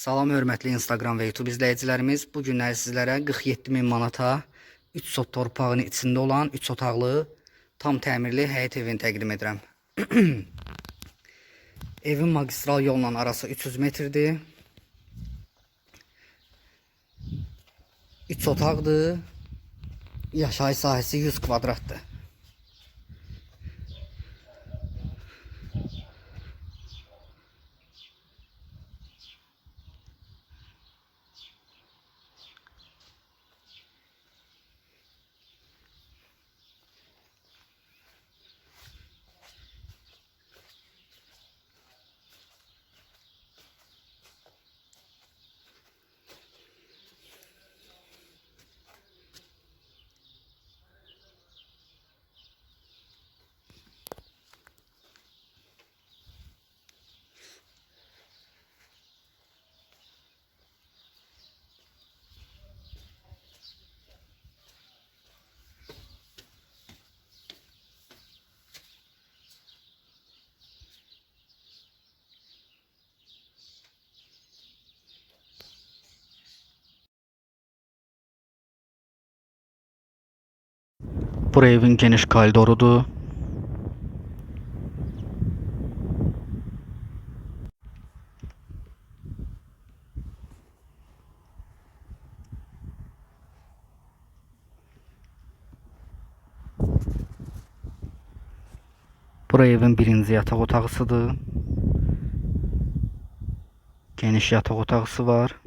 Salam hörmətli Instagram və YouTube izləyicilərimiz. Bu günlər sizlərə 47 min manata 3 sot torpağının içində olan 3 otaqlı tam təmirli həyət evini təqdim edirəm. Evin magistral yolla arası 300 metrdir. 3 otaqdır. Yaşayış sahəsi 100 kvadratdır. Bura evin geniş koridorudur. Bura evin birinci yataq otağısıdır. Geniş yataq otağısı var.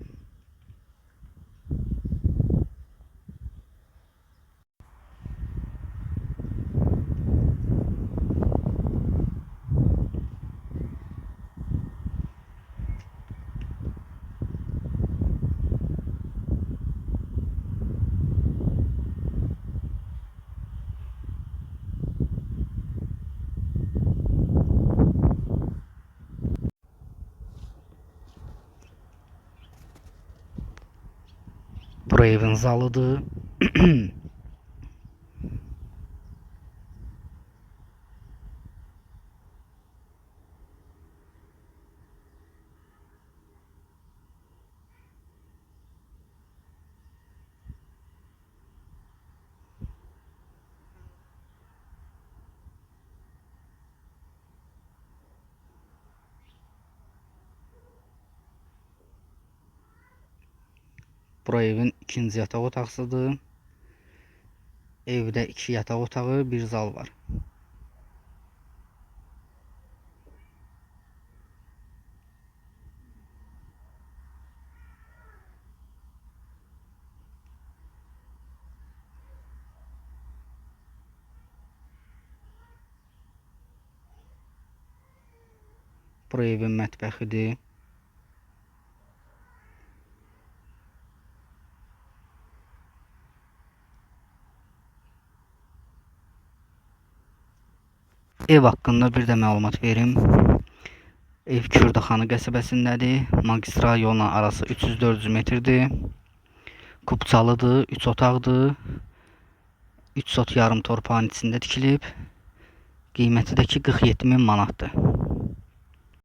Bura evin Bura evin ikinci yataq otağısıdır. Evdə iki yataq otağı, bir zal var. Bura evin mətbəxidir. Ev haqqında bir də məlumat verim. Ev Kürdaxanı qəsəbəsindədir. Magistral yolla arası 300-400 metrdir. Kupçalıdır, 3 otaqdır. 3 sot yarım torpağın içində tikilib. Qiyməti də ki 47 min manatdır.